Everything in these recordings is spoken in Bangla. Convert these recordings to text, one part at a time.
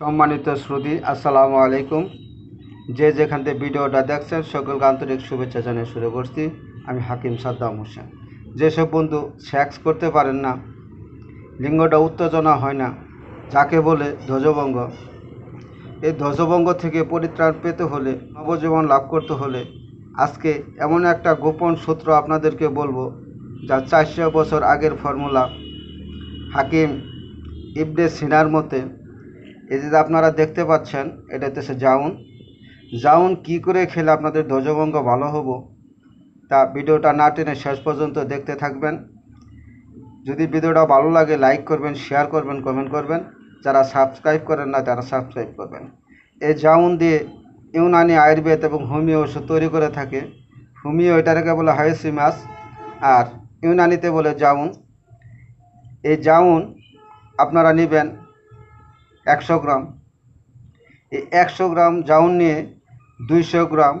সম্মানিত শ্রুতি, আসসালামু আলাইকুম। যে যেখান থেকে ভিডিওটা দেখছেন, সকলকে আন্তরিক শুভেচ্ছা জানিয়ে শুরু করছি। আমি হাকিম সাদ্দাম হোসেন। যেসব বন্ধু সেক্স করতে পারেন না, লিঙ্গটা উত্তেজনা হয় না, যাকে বলে ধ্বজভঙ্গ, এই ধ্বজভঙ্গ থেকে পরিত্রাণ পেতে হলে, নবজীবন লাভ করতে হলে, আজকে এমন একটা গোপন সূত্র আপনাদেরকে বলব, যা চারশো বছর আগের ফর্মুলা। হাকিম ইবনে সিনার মতে এই আপনারা দেখতে পাচ্ছেন, এটা হচ্ছে জাউন। জাউন কি করে খেলে আপনাদের ধ্বজভঙ্গ ভালো হব, তা ভিডিওটা না টেনে শেষ পর্যন্ত দেখতে থাকবেন। যদি ভিডিওটা ভালো লাগে, লাইক করবেন, শেয়ার করবেন, কমেন্ট করবেন। যারা সাবস্ক্রাইব করেন না, তারা সাবস্ক্রাইব করবেন। এই জাউন দিয়ে ইউনানি আয়ুর্বেদ এবং হোমিও ওষুধ তৈরি করে থাকে। হোমিও এটাকে বলে হাইসিমাস, আর ইউনানিতে বলে জাউন। এই জাউন আপনারা নেবেন একশো গ্রাম। এই একশো গ্রাম জাউন নিয়ে দুইশো গ্রাম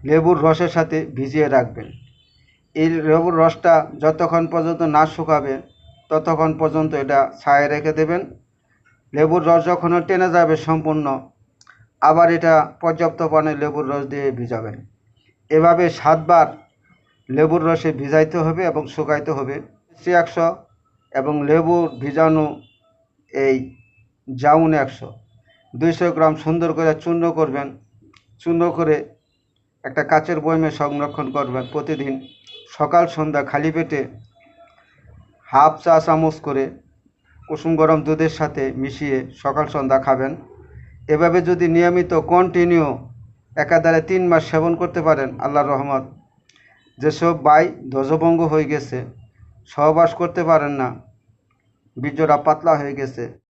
লেবুর রসের সাথে ভিজিয়ে রাখবেন। এই লেবুর রসটা যতক্ষণ পর্যন্ত না শুকাবে, ততক্ষণ পর্যন্ত এটা ছায়ে রেখে দেবেন। লেবুর রস যখন টেনে যাবে সম্পূর্ণ, আবার এটা পর্যাপ্ত পানে লেবুর রস দিয়ে ভিজাবেন। এভাবে সাতবার লেবুর রসে ভিজাইতে হবে এবং শুকাইতে হবে। সে একশো এবং লেবুর ভিজানো এই জাউন একশো। দুইশো গ্রাম সুন্দর করে চূর্ণ করবেন। চূর্ণ করে একটা কাচের বয়মে সংরক্ষণ করবেন প্রতিদিন। সকাল, সন্ধ্যা খালি পেটে হাফ চা চামচ করে কুসুম গরম দুধের সাথে মিশিয়ে সকাল, সন্ধ্যা খাবেন। এভাবে যদি নিয়মিত কন্টিনিউ একাধারে তিন মাস সেবন করতে পারেন, আল্লাহর রহমত। যেসব বাই ধ্বজভঙ্গ হয়ে গেছে, সহবাস করতে পারেন না, বীর্যটা পাতলা হয়ে গেছে।